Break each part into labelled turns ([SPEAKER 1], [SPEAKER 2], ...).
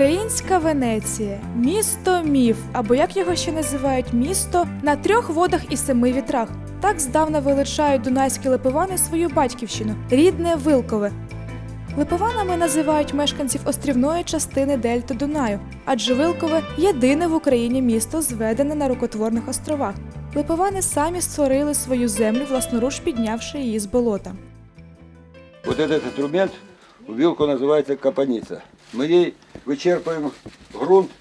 [SPEAKER 1] Українська Венеція місто міф, або як його ще називають місто на трьох водах і семи вітрах. Так здавна величають дунайські липивани свою батьківщину рідне Вилкове. Липованами називають мешканців острівної частини Дельти Дунаю, адже Вилкове єдине в Україні місто, зведене на рукотворних островах. Липовани самі створили свою землю, власноруч піднявши її з болота.
[SPEAKER 2] Вот этот инструмент, вилку называется капаница. Мы ей вычерпываем грунт,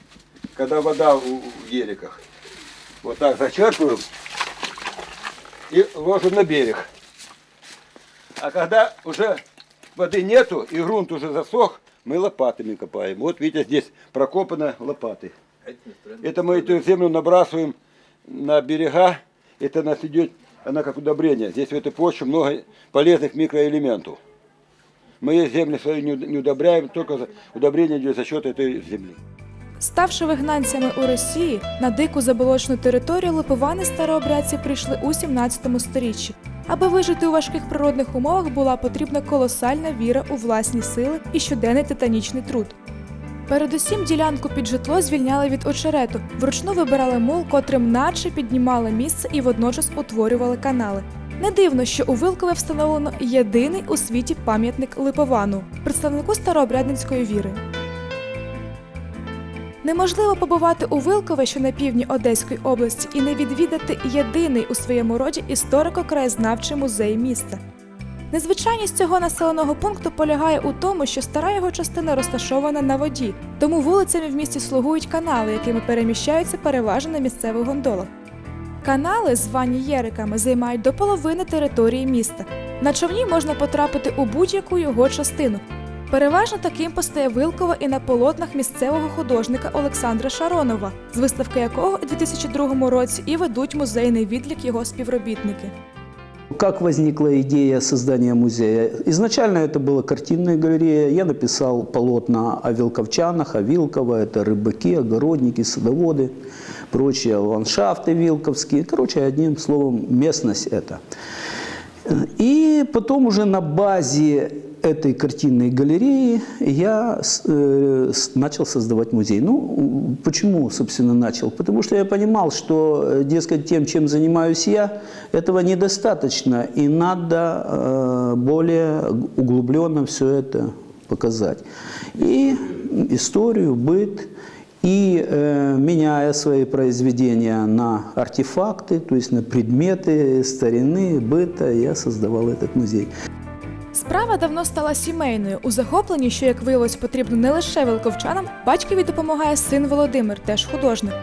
[SPEAKER 2] когда вода в ериках. Вот так зачерпываем и ложим на берег. А когда уже воды нету и грунт уже засох, мы лопатами копаем. Вот видите, здесь прокопаны лопаты. Это мы эту землю набрасываем на берега. Это нас идет, она как удобрение. Здесь в этой почве много полезных микроэлементов. Мы землю свою не уд- не удобряем, только удобрение идет за счет этой земли.
[SPEAKER 1] Ставши вигнанцями у Росії, на дику заболочену територію липовани старообрядці прийшли у 17 сторіччі. Аби вижити у важких природних умовах, була потрібна колосальна віра у власні сили і щоденний титанічний труд. Передусім ділянку під житло звільняли від очерету, вручну вибирали мул, котрим наче піднімали місце і водночас утворювали канали. Не дивно, що у Вилкове встановлено єдиний у світі пам'ятник Липовану, представнику старообрядницької віри. Неможливо побувати у Вилкове, що на півдні Одеської області, і не відвідати єдиний у своєму роді історико-краєзнавчий музей міста. Незвичайність цього населеного пункту полягає у тому, що стара його частина розташована на воді, тому вулицями в місті слугують канали, якими переміщаються переважно на місцевих гондолах. Канали, звані єриками, займають до половини території міста. На човні можна потрапити у будь-яку його частину. Переважно таким постає Вилково і на полотнах місцевого художника Олександра Шаронова, з виставки якого у 2002 році і ведуть музейний відлік його співробітники.
[SPEAKER 3] Как возникла идея создания музея? Изначально это была картинная галерея. Я написал полотна о вилковчанах, о Вилково. Это рыбаки, огородники, садоводы, прочие ландшафты вилковские. Короче, одним словом, местность это. И потом уже на базе этой картинной галереи я э, начал создавать музей. Ну, почему, собственно, начал? Потому что я понимал, что, э, дескать, тем, чем занимаюсь я, этого недостаточно, и надо э, более углубленно все это показать. И историю, быт, и э, меняя свои произведения на артефакты, то есть на предметы старины, быта, я создавал этот музей.
[SPEAKER 1] Справа давно стала сімейною. У захопленні, що як виявилось, потрібно не лише вилковчанам, батькові допомагає син Володимир, теж художник.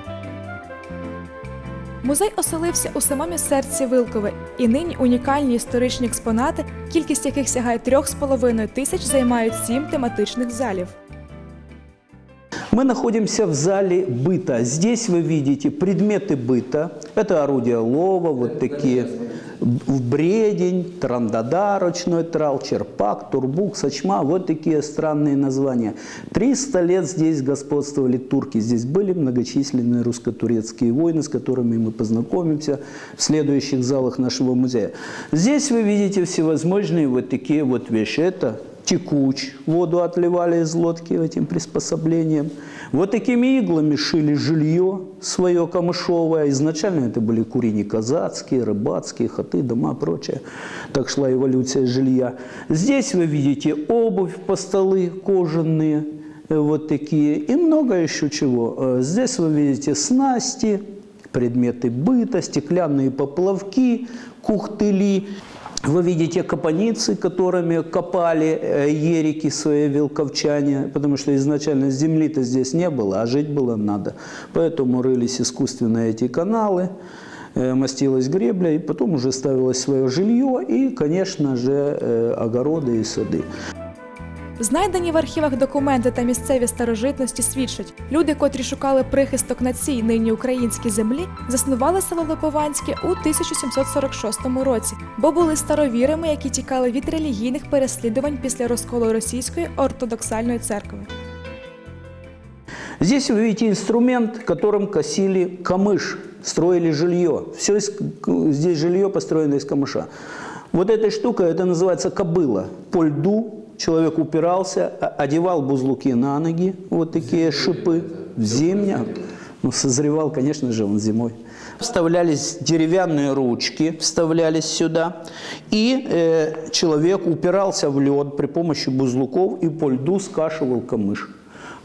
[SPEAKER 1] Музей оселився у самому серці Вилкове, і нині унікальні історичні експонати, кількість яких сягає 3,5 тисяч, займають сім тематичних залів.
[SPEAKER 3] Мы находимся в зале быта. Здесь вы видите предметы быта. Это орудия лова, вот такие. В бредень, трандада, ручной трал, черпак, турбук, сачма. Вот такие странные названия. 300 лет здесь господствовали турки. Здесь были многочисленные русско-турецкие войны, с которыми мы познакомимся в следующих залах нашего музея. Здесь вы видите всевозможные вот такие вот вещи. Это текуч, воду отливали из лодки этим приспособлением. Вот такими иглами шили жилье свое камышовое. Изначально это были курени казацкие, рыбацкие, хаты, дома, прочее. Так шла эволюция жилья. Здесь вы видите обувь, постолы кожаные, э, вот такие, и много еще чего. Э, Здесь вы видите снасти, предметы быта, стеклянные поплавки, кухтыли. Вы видите капаницы, которыми копали э, ерики свои вилковчане, потому что изначально земли-то здесь не было, а жить было надо. Поэтому рылись искусственно эти каналы, э, мастилась гребля, и потом уже ставилось свое жилье и, конечно же, э, огороды и сады.
[SPEAKER 1] Знайдені в архівах документи та місцеві старожитності свідчать, люди, котрі шукали прихисток на цій нині українській землі, заснували село Липованське у 1746 році, бо були старовірами, які тікали від релігійних переслідувань після розколу російської ортодоксальної церкви.
[SPEAKER 3] Здесь вы видите инструмент, которым косили камыш, строили жилье. Все из- здесь жилье построено из камыша. Вот эта штука, это называется кобыла. По льду человек упирался, одевал бузлуки на ноги, вот такие шипы, в зимнее. Ну, созревал, конечно же, он зимой. Вставлялись деревянные ручки, вставлялись сюда, и э, человек упирался в лед при помощи бузлуков и по льду скашивал камыш.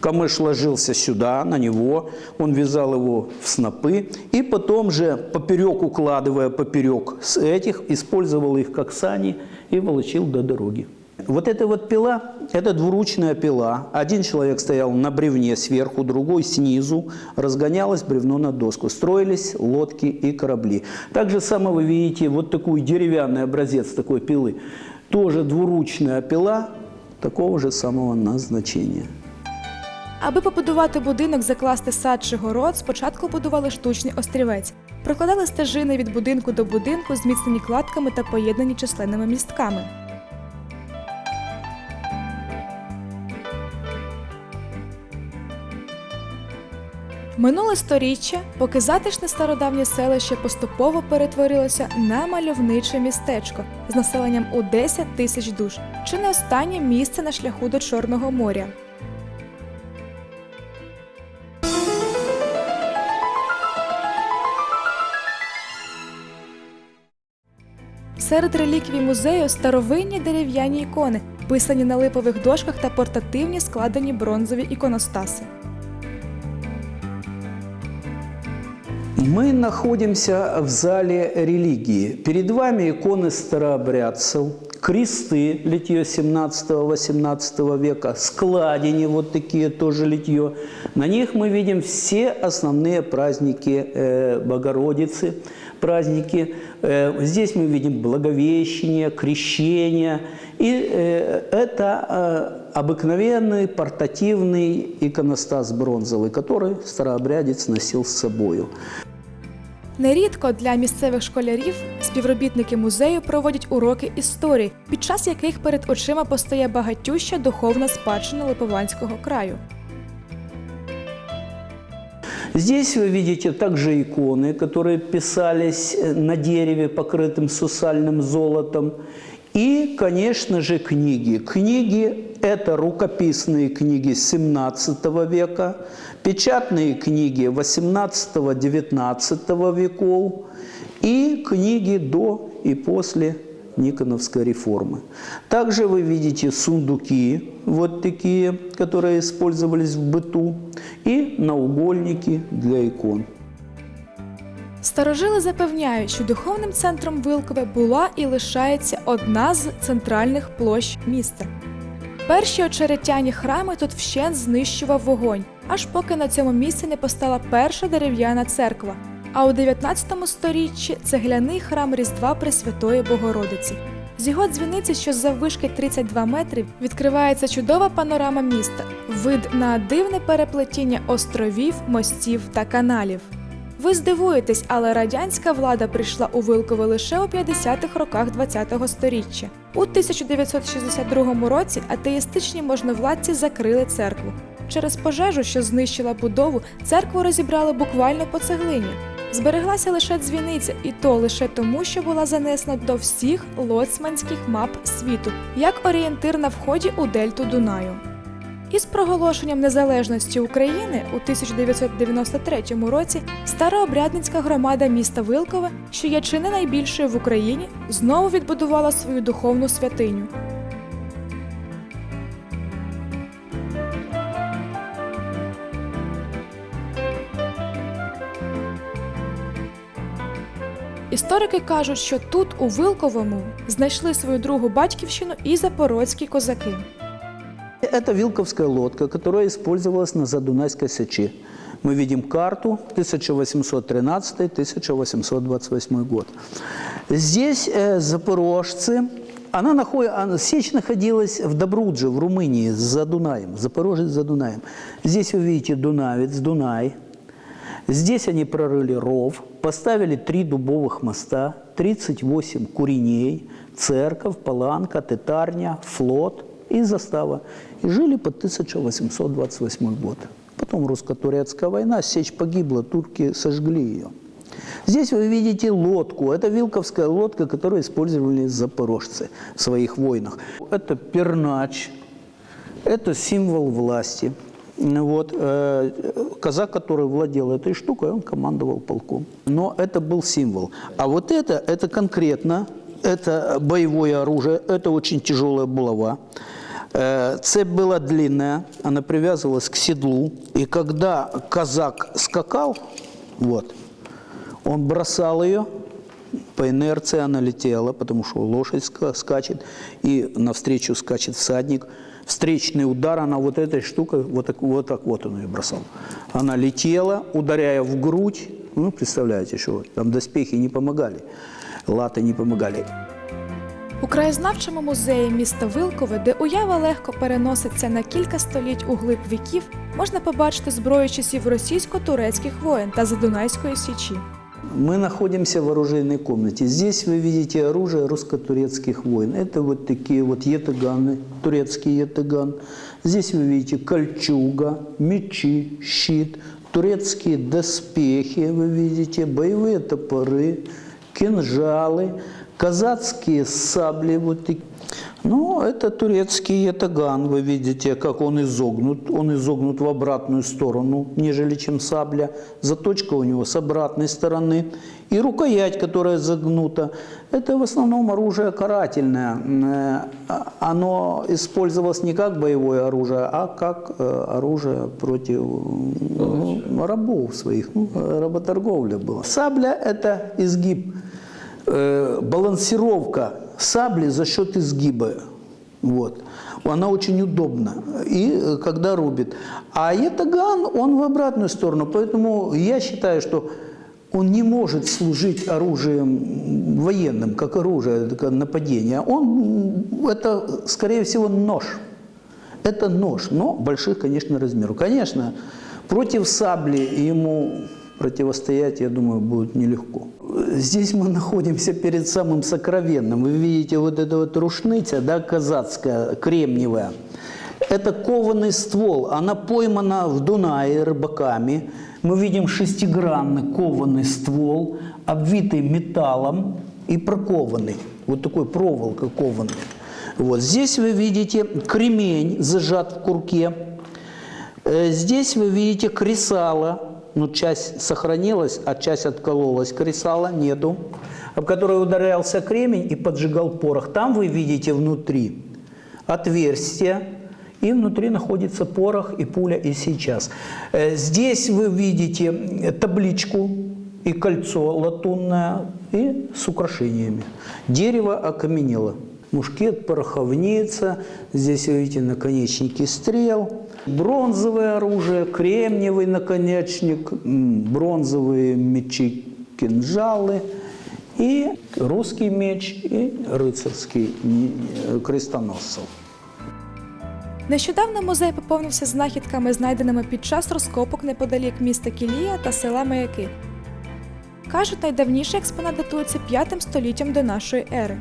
[SPEAKER 3] Камыш ложился сюда, на него, он вязал его в снопы, и потом же поперек, укладывая поперек с этих, использовал их как сани и волочил до дороги. Вот эта вот пила, это двуручная пила. Один человек стоял на бревне сверху, другой снизу. Разгонялось бревно на доску. Строились лодки и корабли. Так же само вы видите вот такой деревянный образец такой пилы. Тоже двуручная пила такого же самого назначения.
[SPEAKER 1] Аби побудувати будинок, закласти сад чи город, спочатку будували штучний острівець. Прокладали стежини від будинку до будинку, зміцнені кладками та поєднані численними містками. Минуле сторіччя, поки затишне стародавнє селище поступово перетворилося на мальовниче містечко з населенням у 10 тисяч душ, чи не останнє місце на шляху до Чорного моря. Серед реліквій музею старовинні дерев'яні ікони, писані на липових дошках та портативні складені бронзові іконостаси.
[SPEAKER 3] Мы находимся в зале религии. Перед вами иконы старообрядцев, кресты литье 17-18 века, складени вот такие тоже литье. На них мы видим все основные праздники э, Богородицы, праздники. Э, здесь мы видим Благовещение, Крещение. И э, это обыкновенный портативный иконостас бронзовый, который старообрядец носил с собою.
[SPEAKER 1] Нерідко для місцевих школярів співробітники музею проводять уроки історії, під час яких перед очима постає багатюща духовна спадщина Липованського краю.
[SPEAKER 3] Здесь вы видите также иконы, которые писались э, на дереве, покрытым сусальным золотом. И, конечно же, книги. Книги – это рукописные книги 17 века, печатные книги 18-19 веков и книги до и после Никоновской реформы. Также вы видите сундуки, вот такие, которые использовались в быту, и наугольники для икон.
[SPEAKER 1] Старожили запевняють, що духовним центром Вилкове була і лишається одна з центральних площ міста. Перші очеретяні храми тут вщент знищував вогонь, аж поки на цьому місці не постала перша дерев'яна церква. А у 19 сторіччі цегляний храм Різдва Пресвятої Богородиці. З його дзвіниці, що заввишки 32 метрів, відкривається чудова панорама міста, вид на дивне переплетіння островів, мостів та каналів. Ви здивуєтесь, але радянська влада прийшла у Вилково лише у 50-х роках ХХ століття. У 1962 році атеїстичні можновладці закрили церкву. Через пожежу, що знищила будову, церкву розібрали буквально по цеглині. Збереглася лише дзвіниця, і то лише тому, що була занесена до всіх лоцманських мап світу, як орієнтир на вході у дельту Дунаю. Із проголошенням незалежності України у 1993 році старообрядницька громада міста Вилкове, що є чи не найбільшою в Україні, знову відбудувала свою духовну святиню. Історики кажуть, що тут, у Вилковому, знайшли свою другу батьківщину і запорозькі козаки.
[SPEAKER 3] Это вилковская лодка, которая использовалась на Задунайской сечи. Мы видим карту 1813-1828 год. Здесь э, запорожцы, она наход... она- сечь находилась в Добрудже, в Румынии, за Дунаем, Запорожец за Дунаем. Здесь вы видите Дунавец, Дунай. Здесь они прорыли ров, поставили три дубовых моста, 38 куреней, церковь, паланка, тетарня, флот и застава. И жили по 1828 год. Потом русско-турецкая война, сечь погибла, турки сожгли ее. Здесь вы видите лодку. Это вилковская лодка, которую использовали запорожцы в своих войнах. Это пернач, это символ власти. Вот, э, казак, который владел этой штукой, он командовал полком. Но это был символ. А вот это, это конкретно, это боевое оружие, это очень тяжелая булава. Э, Цепь была длинная, она привязывалась к седлу. И когда казак скакал, вот, он бросал ее, по инерции она летела, потому что лошадь ска- скачет, и навстречу скачет всадник. Встречный удар, она вот этой штукой, вот так вот, так вот он ее бросал. Она летела, ударяя в грудь. Ну, представляете, что там доспехи не помогали, латы не помогали.
[SPEAKER 1] У краєзнавчому музеї міста Вилкове, де уява легко переноситься на кілька століть у глиб віків, можна побачити зброю часів російсько-турецьких воєн та Задунайської січі.
[SPEAKER 3] Мы находимся в оружейной комнате. Здесь вы видите оружие русско-турецких войн. Это вот такие вот етаганы, турецкий етаган. Здесь вы видите кольчуга, мечи, щит, турецкие доспехи, вы видите, боевые топоры, кинжалы, казацкие сабли вот такие. Ну, это турецкий ятаган, вы видите, как он изогнут. Он изогнут в обратную сторону, нежели чем сабля. Заточка у него с обратной стороны. И рукоять, которая загнута. Это в основном оружие карательное. Э, Оно использовалось не как боевое оружие, а как э, оружие против ну, рабов своих. Ну, работорговля была. Сабля – это изгиб э, балансировка сабли за счет изгиба. Вот. Она очень удобна. И э, когда рубит. А ятаган, он в обратную сторону. Поэтому я считаю, что он не может служить оружием военным, как оружие нападения. Он, это, скорее всего, нож. Это нож, но больших, конечно, размеров. Конечно, против сабли ему противостоять, я думаю, будет нелегко. Здесь мы находимся перед самым сокровенным. Вы видите вот эта вот рушница, да, казацкая, кремниевая. Это кованый ствол. Она поймана в Дунае рыбаками. Мы видим шестигранный кованый ствол, обвитый металлом и прокованный. Вот такой проволокой кованный. Вот здесь вы видите кремень зажат в курке. Э, Здесь вы видите кресало. Ну, часть сохранилась, а часть откололась. Кресала нету, об которое ударялся кремень и поджигал порох. Там вы видите внутри отверстие, и внутри находится порох и пуля и сейчас. Э, Здесь вы видите табличку и кольцо латунное, и с украшениями. Дерево окаменело. Мушкет, пороховница, здесь вы видите наконечники стрел, бронзовое оружие, кремниевый наконечник, м, бронзовые мечи, кинжалы и русский меч и рыцарский м, крестоносцев.
[SPEAKER 1] Нещодавно музей поповнився знахідками, знайденими під час розкопок неподалік міста Кілія та села Маяки. Кажуть, найдавніший експонат датується 5 століттям до нашої ери.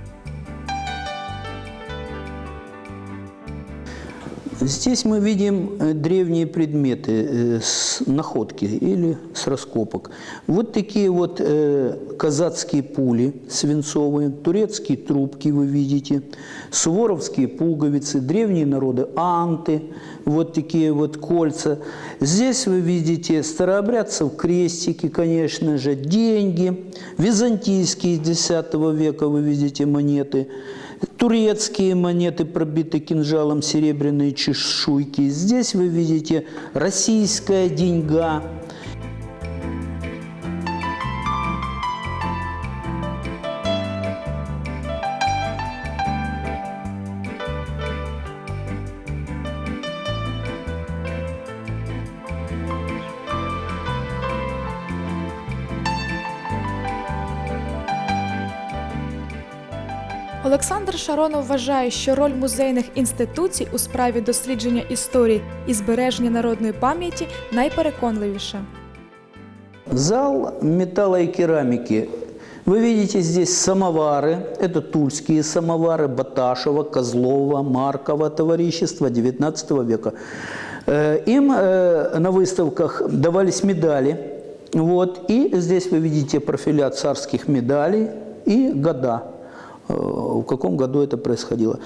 [SPEAKER 3] Здесь мы видим э, древние предметы, э, с находки или с раскопок. Вот такие вот э, казацкие пули свинцовые, турецкие трубки вы видите, суворовские пуговицы, древние народы анты, вот такие вот кольца. Здесь вы видите старообрядцев крестики, конечно же, деньги, византийские из X века вы видите монеты, Турецкие монеты пробиты кинжалом, серебряные чешуйки. Здесь вы видите российская деньга.
[SPEAKER 1] Олександр Шаронов вважає, що роль музейних інституцій у справі дослідження історії і збереження народної пам'яті найпереконливіша.
[SPEAKER 3] Зал металла и керамики. Вы видите здесь самовары. Это тульские самовары Баташева, Козлова, Маркова товарищества XIX века. Э, Им э, на выставках давались медали Вот. И здесь вы видите профиля царских медалей и года, э, В каком году это происходило.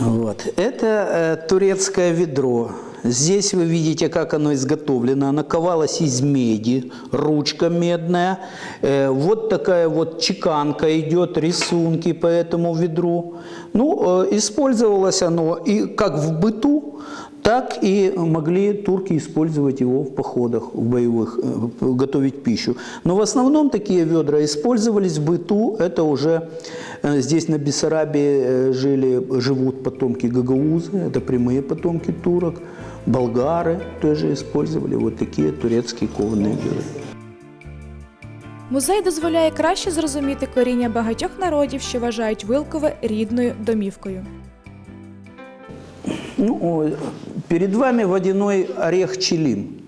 [SPEAKER 3] Вот. Это э, турецкое ведро. Здесь вы видите, как оно изготовлено. Оно ковалось из меди, ручка медная. Э, вот такая вот чеканка идет, рисунки по этому ведру. Ну, э, использовалось оно и как в быту, так и могли турки использовать его в походах, в боевых, э, готовить пищу. Но в основном такие ведра использовались в быту. Это уже э, здесь на Бессарабии э, жили, живут потомки гагаузы, это прямые потомки турок. Болгары тоже использовали вот такие турецкие кованые ведра.
[SPEAKER 1] Музей дозволяє краще зрозуміти коріння багатьох народів, що вважають Вилкове рідною домівкою.
[SPEAKER 3] Ну, о, перед вами водяной орех челим.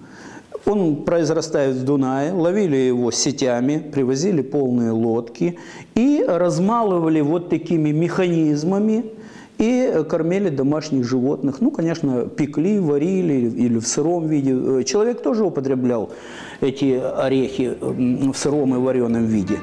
[SPEAKER 3] Он произрастает в Дунае, ловили его сетями, привозили полные лодки и размалывали вот такими механизмами и кормили домашних животных. Ну, конечно, пекли, варили или в сыром виде. Э, Человек тоже употреблял эти орехи м, в сыром и вареном виде.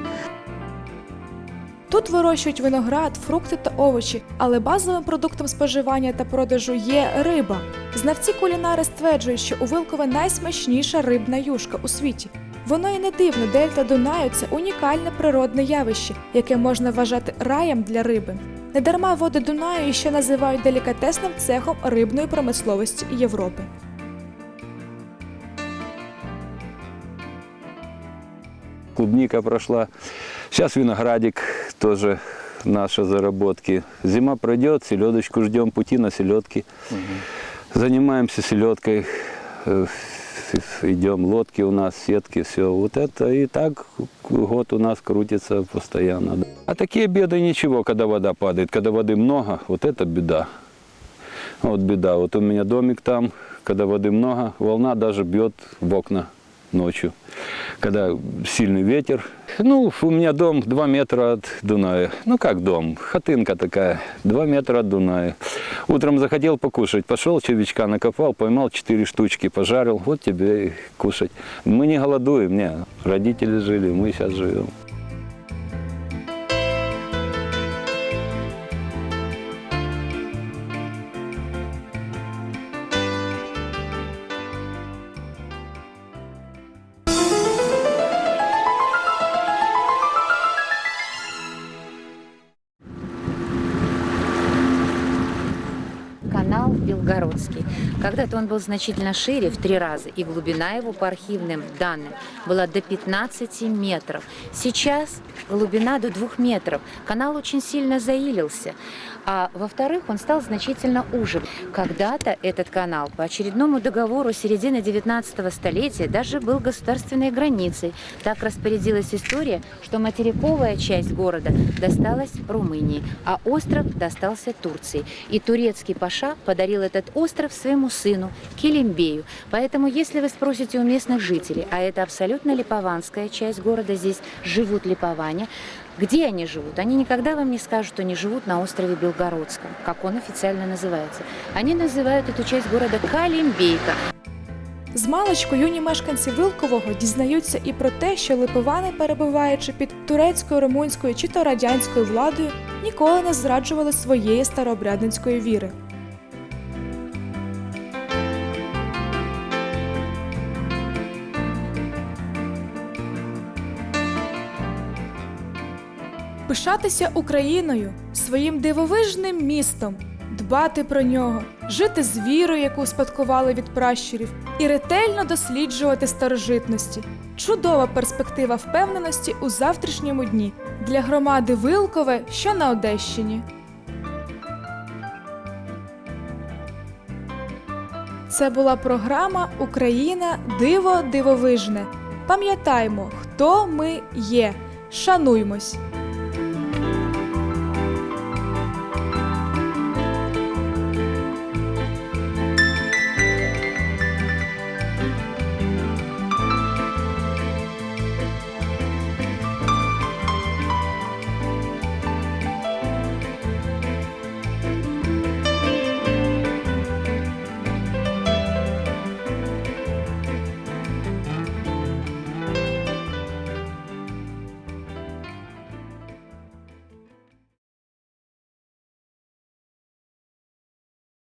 [SPEAKER 1] Тут вирощують виноград, фрукти та овочі, але базовим продуктом споживання та продажу є риба. Знавці кулінари стверджують, що у Вилкове найсмачніша рибна юшка у світі. Воно і не дивно, дельта Дунаю це унікальне природне явище, яке можна вважати раєм для риби. Недарма води Дунаю ще називають делікатесним цехом рибної промисловості Європи.
[SPEAKER 4] клубника прошла. Сейчас виноградик тоже наши заработки. Зима пройдет, селедочку ждем, пути на селедки. Занимаемся селедкой, э, идем, лодки у нас, сетки, все. Вот это и так год у нас крутится постоянно. А такие беды ничего, когда вода падает. Когда воды много, вот это беда. Вот беда. Вот у меня домик там, когда воды много, волна даже бьет в окна ночью. Когда сильный ветер. Ну, у меня дом 2 метра от Дуная. Ну, как дом? Хатынка такая, 2 метра от Дуная. Утром захотел покушать. Пошел, червячка накопал, поймал 4 штучки, пожарил. Вот тебе и кушать. Мы не голодуем, не. Родители жили, мы сейчас живем.
[SPEAKER 5] Белгородский. Когда-то он был значительно шире в три раза, и глубина его по архивным данным была до 15 метров. Сейчас глубина до 2 метров. Канал очень сильно заилился. А во-вторых, он стал значительно уже. Когда-то этот канал по очередному договору середины 19 столетия даже был государственной границей. Так распорядилась история, что материковая часть города досталась Румынии, а остров достался Турции. И турецкий паша подарил этот остров своему сыну Келимбею. Поэтому, если вы спросите у местных жителей, а это абсолютно липованская часть города, здесь живут липоване, где они живут? Они никогда вам не скажут, что они живут на острове Белгородском, как он официально называется. Они называют эту часть города Калимбейка.
[SPEAKER 1] З маличку юні мешканці Вилкового дізнаються і про те, що липовани, перебуваючи під турецькою, румунською чи то радянською владою, ніколи не зраджували своєї старообрядницької віри. Пишатися Україною, своїм дивовижним містом, дбати про нього, жити з вірою, яку спадкували від пращурів, і ретельно досліджувати старожитності. Чудова перспектива впевненості у завтрашньому дні для громади Вилкове, що на Одещині. Це була програма Україна Диво Дивовижне. Пам'ятаймо, хто ми є. Шануймось!